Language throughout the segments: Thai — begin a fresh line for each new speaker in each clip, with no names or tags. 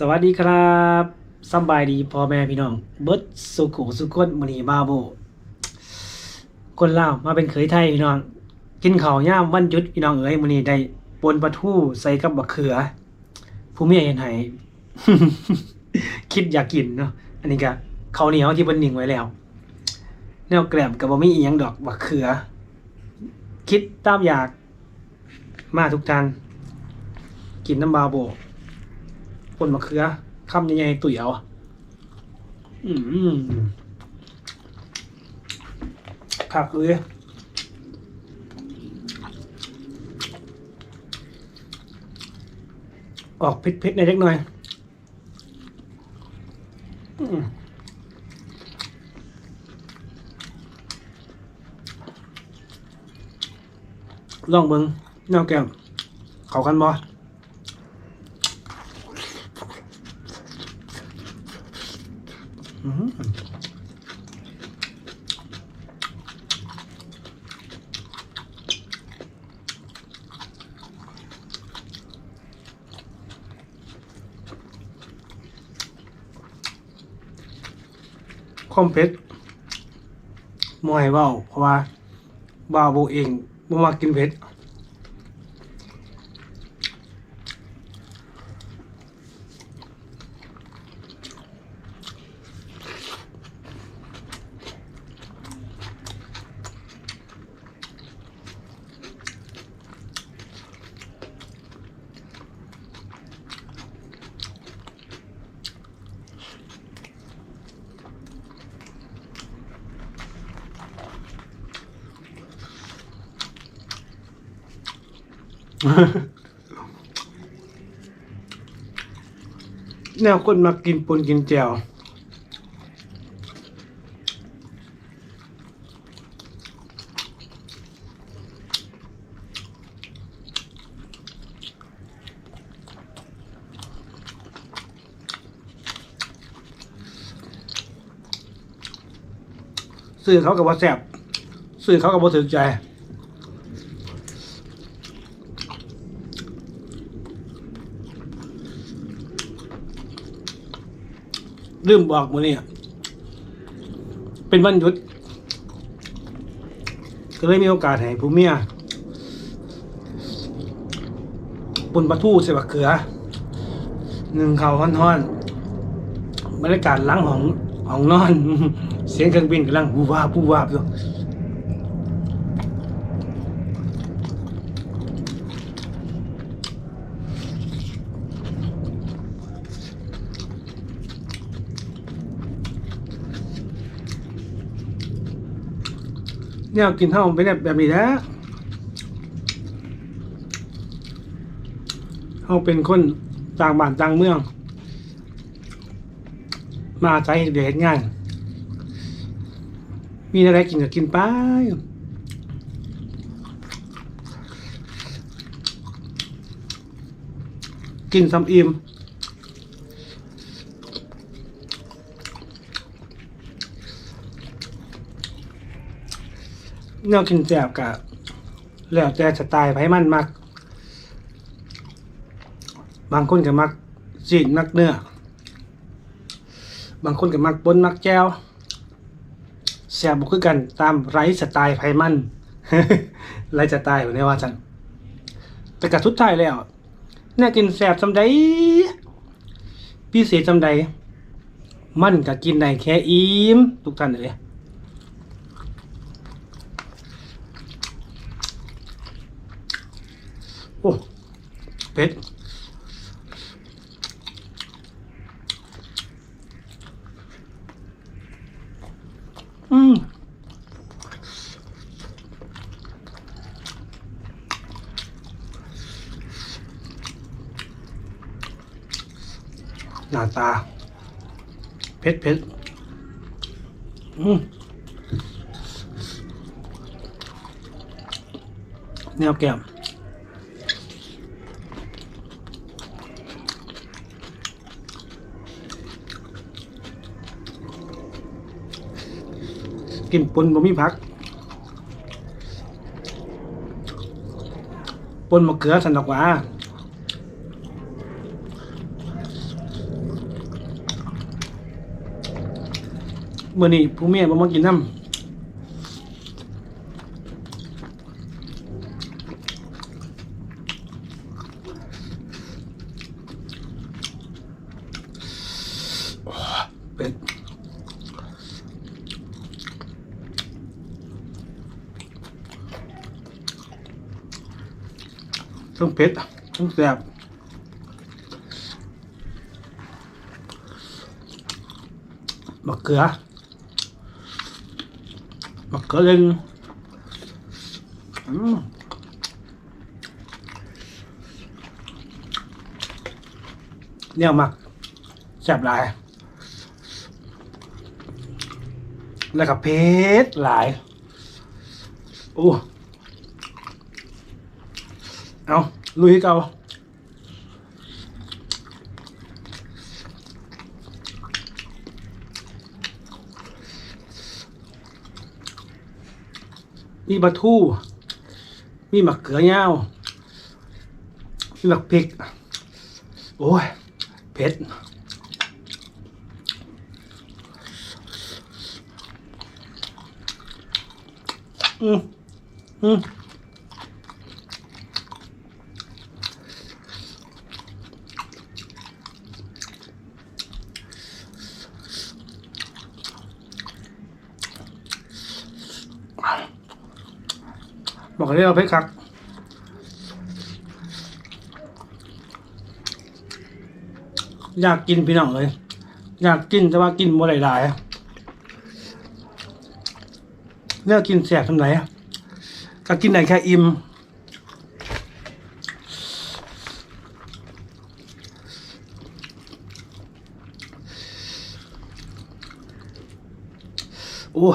สวัสดีครับสบายดีพ่อแม่พี่น้อง เบิร์ดสุขุสุขคนมณีบาโบ คนลาวมาเป็นเขยไทยพี่น้อง กินข้าวย่ามวันหยุดพี่น้องเอ๋ยมื้อนี้ได้ปนปลาทูใส่กับบักเขือ ผู้เมียเห็นให้คิดอยากกินเนาะอันนี้ก็ข้าวเหนียวที่เพิ่นนิ่งไว้แล้ว แนวแกลมก็บ่มีอียังดอกบักเขือ คิดตามอยากมาทุกทานกินน้ำบาโบ ปนมะเขือคำใหญ่ๆตุ๋ยเอาอืมขักเลยออกเผ็ดๆหน่อยเล็กน่อยอลองเบิ้งแนวแก้มเขากันบ่อืม คอมเพชรมวยเบาเพราะว่าบ่าโบเองบ่มากินเผ็ด แนวคนมากินปนกินแจวซื้อเขากับว่าแสบซื้อเขากับว่าถึกใจ ลืมบอกมือนี่เป็นวันหยุด ก็เลยมีโอกาสให้ผู้เมียปนปลาทูใส่บักเขือ หนึ่งเขาวฮ้อนๆบรรยากาศล้างของของนอน เสียงเครื่องบินกำลังบูวาบบูวาบอยู่ เนี่ยกินเท่าเป็นแบบแบบนี้แล้วเขาเป็นคนต่างบ้านต่างเมือง มาใจเด็ดง่ายมีอะไรกินก็กินไปกินซ้ำอิ่ม แนวกินแจบกะแล้วแต่สไตล์ไผมันมัก บางคนก็มักจีนมักเนื้อ บางคนก็มักปนมักแจวแซ่บบ่คือกันตามไรสไตล์ไผมันไรสไตล์อยู่ในว่าจังแต่กะสุดท้ายแล้วแน่กินแซ่บซำใดพิเศษซำใดมันก็กินได้แค่อิ่มทุกท่านเลย โอ้เผ็ดอืมหน้าตา เผ็ดเผ็ดอืมแนวแก้ม กินปนบะหมี่พักปนมะเขือสันดอกหวาเมื่อนี้ผู้เมียบ่มากินน้ำ ทั้งเผ็ดทั้งแซ่บมะเขือมะเขือเล่นอืมเนี่ยมักแซ่บหลาย แล้วก็เผ็ดหลาย โอ้ เอาลุยเก่ามีปลาทูมีหมักเขือยาวมีหมักพริก โอ้ย เผ็ด อืมอืม บอกเลยว่าเพชรคักอยากกินพี่น้องเลย อยากกินแต่ว่ากินบ่หลายๆเลือกกินแสบทำไหนก็กินได้แค่อิ่มโอ้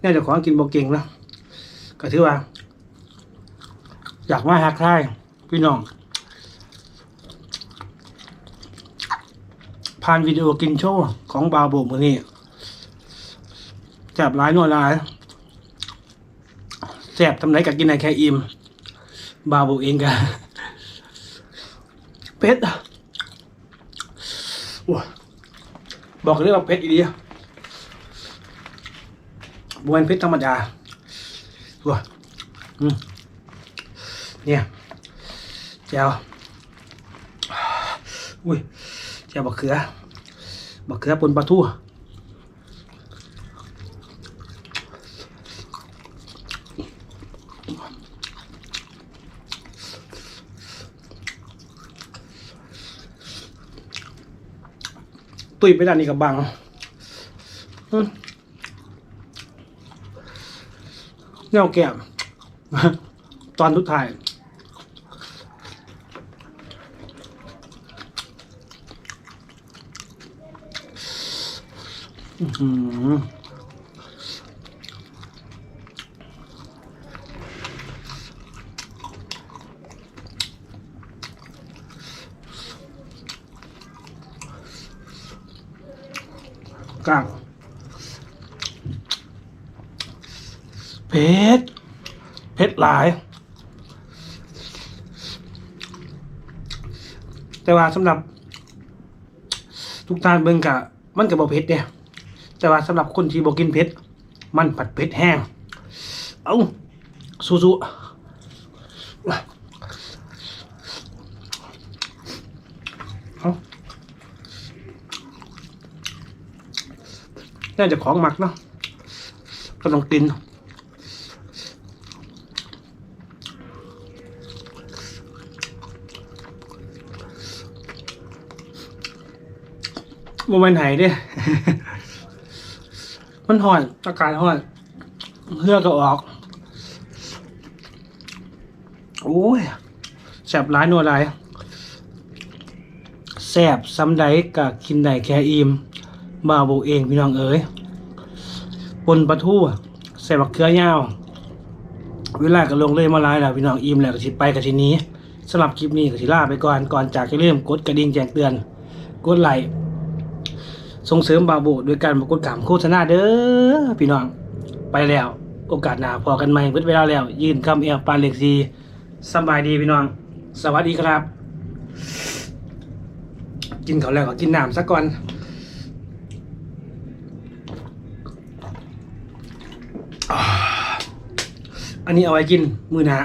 เนี่ยเดี๋ยวขอกินบ่เก่งนะก็ถือว่า อยากมาหักทายพี่น้อง ผ่านวิดีโอกินโชว์ของบาโบมือนี่แสบหลายหน่วยหลายแสบทำไรกับกินไหนแค่อิ่มบาโบเองกันเป็ดอะโอ้ยบอกเลยว่าเป็ดอีเดียบวนเพชรธรรมดาว้าอืม เนี่ยแจวอุ้ยแจวบักเขือบักเขือปนปลาทูตุยไปด้านนี้กับบังอืมเงาแก้มตอนทุกถ่าย อื้อหือ ก้างเผ็ดเผ็ดหลาย แต่ว่าสำหรับ ทุกท่านเบิ่งกะ มันก็บ่เผ็ดเด้ แต่ว่าสำหรับคนที่บ่กินเผ็ดมันผัดเผ็ดแห้ง เอาสู้ๆเอาน่าจะของหมักเนาะก็ต้องกินบ่แมนไหนเด้ มันห่อนอากาศห่อนเฮือกก็ออก โอ้ยแสบหลายนัวหลายแสบซ้ำใดกะกินได้แค่อิ่มบ่าวโบเองพี่น้องเอ๋ยปนปลาทูใส่บักเขือยาว เวลาก็ลงเลยมาลายแล้วพี่น้องอิ่มแล้วก็สิไปกับทีนี้สำหรับคลิปนี้ก็สิลาไปก่อนก่อนจากจะเริ่มกดกระดิ่งแจ้งเตือน กดไลค์ ส่งเสริมบาโบโดยการบรกวดขามโฆษณาเด้อพี่น้องไปแล้ว โอกาสหน้าพอกันใหม่เพิ่เวลาแล้ว ยืนคำเอียปานเล็กซีสบายดีพี่น้อง สวัสดีครับ กินเขาแล้วก็กินน้ำซะก่อนอันนี้เอาไว้กินมือนะ